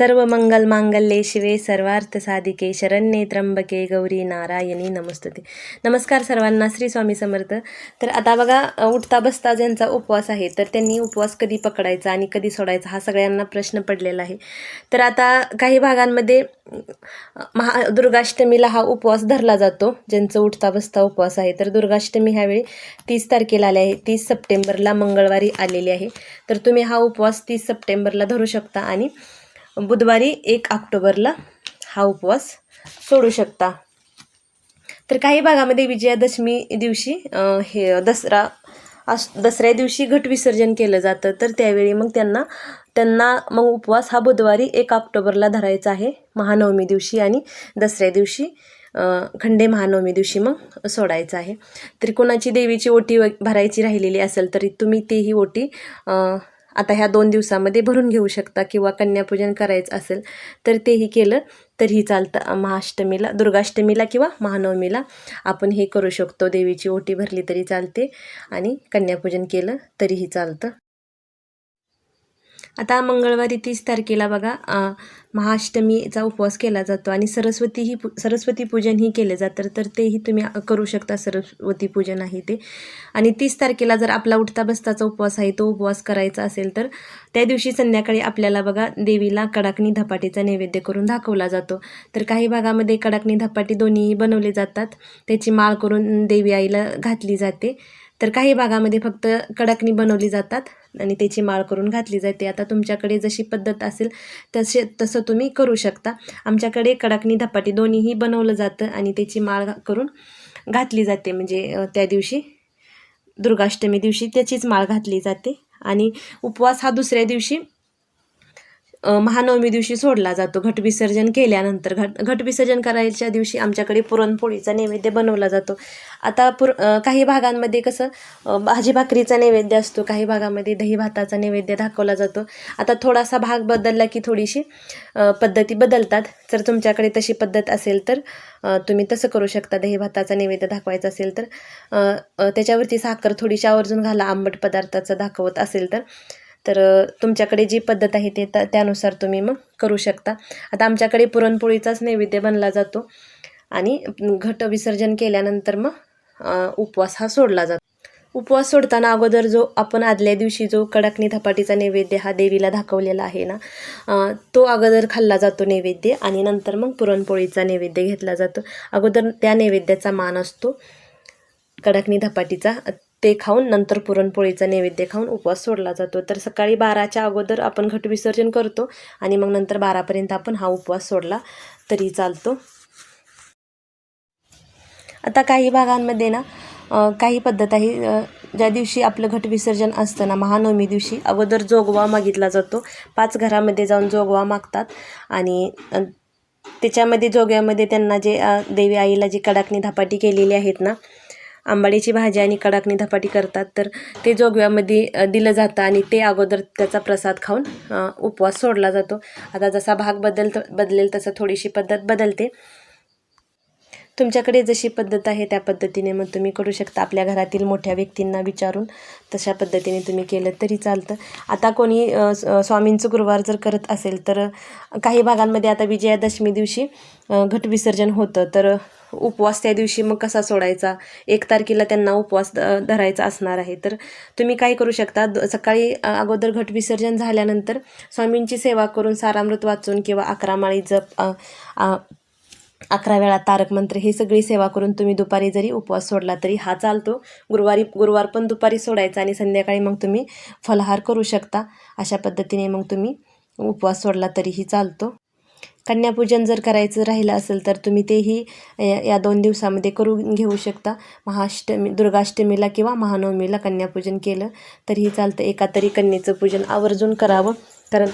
सर्व मंगल मांगल्ये शिवे सर्वार्थ साधिके शरण्ये त्र्यंबके गौरी नारायणी नमस्तुते. नमस्कार सर्वांना श्री स्वामी समर्थ. तर आता बघा उठता बसता ज्यांचा उपवास आहे तर त्यांनी उपवास कधी पकडायचा आणि कधी सोडायचा हा सगळ्यांना प्रश्न पडलेला आहे. तर आता काही भागांमध्ये महा दुर्गाष्टमीला हा उपवास धरला जातो ज्यांचं उठता बसता उपवास आहे. तर दुर्गाष्टमी ह्यावेळी तीस तारखेला आले आहे तीस सप्टेंबरला मंगळवारी आलेली आहे. तर तुम्ही हा उपवास तीस सप्टेंबरला धरू शकता आणि बुधवारी एक ऑक्टोबरला हा उपवास सोडू शकता. तर काही भागामध्ये विजयादशमी दिवशी हे दसरा अस दसऱ्या दिवशी घट विसर्जन केलं जातं. तर त्यावेळी मग त्यांना त्यांना मग उपवास हा बुधवारी एक ऑक्टोबरला धरायचा आहे महानवमी दिवशी आणि दसऱ्या दिवशी खंडे महानवमी दिवशी मग सोडायचं आहे. तरी कोणाची देवीची ओटी व भरायची राहिलेली असेल तरी तुम्ही तेही ओटी आता ह्या दोन दिवसामध्ये भरून घेऊ शकता किंवा कन्यापूजन करायचं असेल तर तेही केलं तरीही चालतं. महाअष्टमीला दुर्गाष्टमीला किंवा महानवमीला आपण हे करू शकतो. देवीची ओटी भरली तरी चालते आणि कन्यापूजन केलं तरीही चालतं. आता मंगळवारी तीस तारखेला बघा महाअष्टमीचा उपवास केला जातो आणि सरस्वतीही पू सरस्वती पूजनही केले जातं. तर तेही तुम्ही करू शकता सरस्वती पूजन आहे ते. आणि तीस तारखेला जर आपला उठता बसताचा उपवास आहे तो उपवास करायचा असेल तर त्या दिवशी संध्याकाळी आपल्याला बघा देवीला कडाकणी धपाटीचा नैवेद्य करून दाखवला जातो. तर काही भागामध्ये कडाकणी धपाटी दोन्हीही बनवले जातात. त्याची माळ करून देवी आईला घातली जाते. तर काही भागामध्ये फक्त कडाकणी बनवली जातात. आणि त्याची माळ करून घातली जाते. आता तुमच्याकडे जशी पद्धत असेल तसे तसं तुम्ही करू शकता. आमच्याकडे कडाकणी धपाटी दोन्हीही बनवलं जातं आणि त्याची माळ करून घातली जाते. म्हणजे त्या दिवशी दुर्गाष्टमी दिवशी त्याचीच माळ घातली जाते. आणि उपवास हा दुसऱ्या दिवशी महानवमी दिवशी सोडला जातो. घट विसर्जन केल्यानंतर घट घट विसर्जन करायच्या दिवशी आमच्याकडे पुरणपोळीचा नैवेद्य बनवला जातो. आता पुर काही भागांमध्ये कसं भाजी भाकरीचा नैवेद्य असतो काही भागामध्ये दही भाताचा नैवेद्य दाखवला जातो. आता थोडासा भाग बदलला की थोडीशी पद्धती बदलतात. जर तुमच्याकडे तशी पद्धत असेल तर तुम्ही तसं करू शकता. दही भाताचा नैवेद्य दाखवायचा असेल तर त्याच्यावरती साखर थोडीशी आवर्जून घाला. आंबट पदार्थाचं दाखवत असेल तर. तर तुमच्याकडे जी पद्धत आहे ते त्या- त्यानुसार तुम्ही मग करू शकता. आता आमच्याकडे पुरणपोळीचाच नैवेद्य बनला जातो आणि घट विसर्जन केल्यानंतर मग उपवास हा सोडला जातो. उपवास सोडताना अगोदर जो आपण आदल्या दिवशी जो कडाकणी धपाटीचा नैवेद्य हा देवीला दाखवलेला आहे ना तो अगोदर खाल्ला जातो नैवेद्य आणि नंतर मग पुरणपोळीचा नैवेद्य घेतला जातो. अगोदर त्या नैवेद्याचा मान असतो कडाकणी धपाटीचा. ते खाऊन नंतर पुरणपोळीचा नैवेद्य खाऊन उपवास सोडला जातो. तर सकाळी बाराच्या अगोदर आपण घट विसर्जन करतो आणि मग नंतर बारापर्यंत आपण हा उपवास सोडला तरी चालतो. आता काही भागांमध्ये ना काही पद्धत आहे. ज्या दिवशी आपलं घट विसर्जन असतं ना महानवमी दिवशी अगोदर जोगवा मागितला जातो. पाच घरामध्ये जाऊन जोगवा मागतात आणि त्याच्यामध्ये जोग्यामध्ये त्यांना जे देवी आईला जी कडाकणी धपाटी केलेली आहेत ना आंबाडीची भाजी आणि कडाकणी धपाटी करतात. तर ते जोगव्यामध्ये दिलं जातं आणि ते अगोदर त्याचा प्रसाद खाऊन उपवास सोडला जातो. आता जसा भाग बदल बदलेल तसं थोडीशी पद्धत बदलते. तुमच्याकडे जशी पद्धत आहे त्या पद्धतीने मग तुम्ही करू शकता. आपल्या घरातील मोठ्या व्यक्तींना विचारून तशा पद्धतीने तुम्ही केलं तरी चालतं. आता कोणी स्वामींचं गुरुवार जर करत असेल तर काही भागांमध्ये आता विजयादशमी दिवशी घट विसर्जन होतं. तर उपवास त्या दिवशी मग कसा सोडायचा? एक तारखेला त्यांना उपवास धरायचा असणार आहे. तर तुम्ही काय करू शकता? द- सकाळी अगोदर घट विसर्जन झाल्यानंतर स्वामींची सेवा करून सारामृत वाचून किंवा अकरा माळी जप अकरा वेळा तारक मंत्र ही सगळी सेवा करून तुम्ही दुपारी जरी उपवास सोडला तरी हा चालतो. गुरुवारी गुरुवार पण दुपारी सोडायचा आणि संध्याकाळी मग तुम्ही फलहार करू शकता. अशा पद्धतीने मग तुम्ही उपवास सोडला तरीही चालतो. कन्यापूजन जर करायचं राहिलं असेल तर तुम्ही तेही या या दोन दिवसामध्ये करून घेऊ शकता. महाअष्टमी दुर्गाष्टमीला किंवा महानवमीला कन्यापूजन केलं तरीही चालतं. एका तरी कन्येचं पूजन आवर्जून करावं. कारण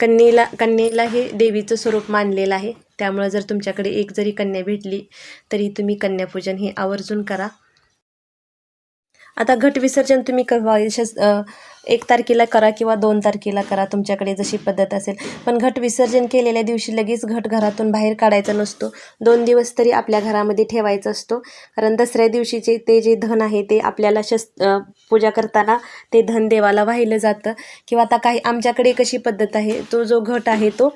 कन्येला कन्येला हे देवीचं स्वरूप मानलेलं आहे. त्यामुळं जर तुमच्याकडे एक जरी कन्या भेटली तरी तुम्ही कन्यापूजन हे आवर्जून करा. आता घट विसर्जन तुम्ही केव्हा शस एक तारखेला करा किंवा दोन तारखेला करा तुमच्याकडे जशी पद्धत असेल. पण घट विसर्जन केलेल्या दिवशी लगेच घट घरातून बाहेर काढायचा नसतो. दोन दिवस तरी आपल्या घरामध्ये ठेवायचा असतो. कारण दसऱ्या दिवशीचे ते जे धन आहे ते आपल्याला शस् पूजा करताना ते धन देवाला वाहिलं जातं. किंवा आता काही आमच्याकडे कशी पद्धत आहे. तो जो घट आहे तो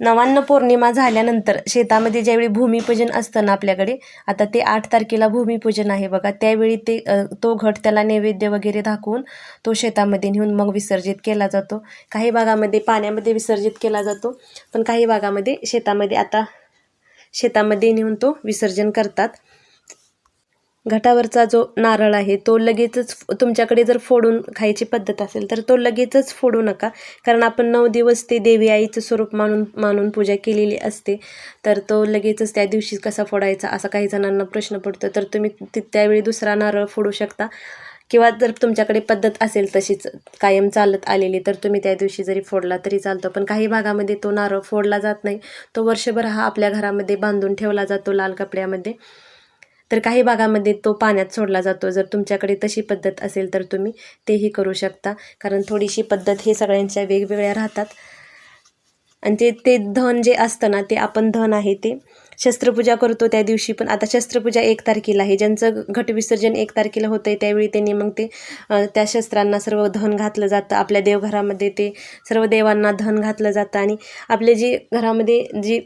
नवान्न पौर्णिमा झाल्यानंतर शेतामध्ये ज्यावेळी भूमिपूजन असतं ना आपल्याकडे आता ते आठ तारखेला भूमिपूजन आहे बघा. त्यावेळी ते तो घट त्याला नैवेद्य वगैरे दाखवून तो शेतामध्ये नेऊन मग विसर्जित केला जातो. काही भागामध्ये पाण्यामध्ये विसर्जित केला जातो पण काही भागामध्ये शेतामध्ये आता शेतामध्ये नेऊन तो विसर्जन करतात. घटावरचा जो नारळ आहे तो लगेचच तुमच्याकडे जर फोडून खायची पद्धत असेल तर तो लगेचच फोडू नका. कारण आपण नऊ दिवस ते देवी आईचं स्वरूप मानून मानून पूजा केलेली असते. तर तो लगेचच त्या दिवशी कसा फोडायचा असा काही जणांना प्रश्न पडतो. तर तुम्ही ति- त्यावेळी दुसरा नारळ फोडू शकता. किंवा जर तुमच्याकडे पद्धत असेल तशीच कायम चालत आलेली तर तुम्ही त्या दिवशी जरी फोडला तरी चालतो. पण काही भागामध्ये तो नारळ फोडला जात नाही. तो वर्षभर हा आपल्या घरामध्ये बांधून ठेवला जातो लाल कपड्यामध्ये. तर काही भागामध्ये तो पाण्यात सोडला जातो. जर तुमच्याकडे तशी पद्धत असेल तर तुम्ही तेही करू शकता. कारण थोडीशी पद्धत हे सगळ्यांच्या वेगवेगळ्या राहतात. आणि ते ते धन जे असतं ना ते आपण धन आहे ते शस्त्रपूजा करतो त्या दिवशी पण. आता शस्त्रपूजा एक तारखेला आहे. ज्यांचं घटविसर्जन एक तारखेला होतं आहे त्यावेळी त्यांनी मग ते त्या शस्त्रांना सर्व धन घातलं जातं. आपल्या देवघरामध्ये ते सर्व देवांना धन घातलं जातं. आणि आपले जे घरामध्ये जी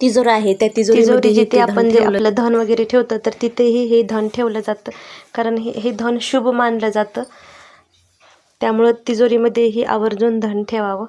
तिजोर आहे त्या तिजोरी जिथे आपण जे आपलं धन वगैरे ठेवतो तर तिथेही हे धन ठेवलं जातं. कारण हे हे धन शुभ मानलं जातं. त्यामुळं तिजोरीमध्ये हे आवर्जून धन ठेवावं.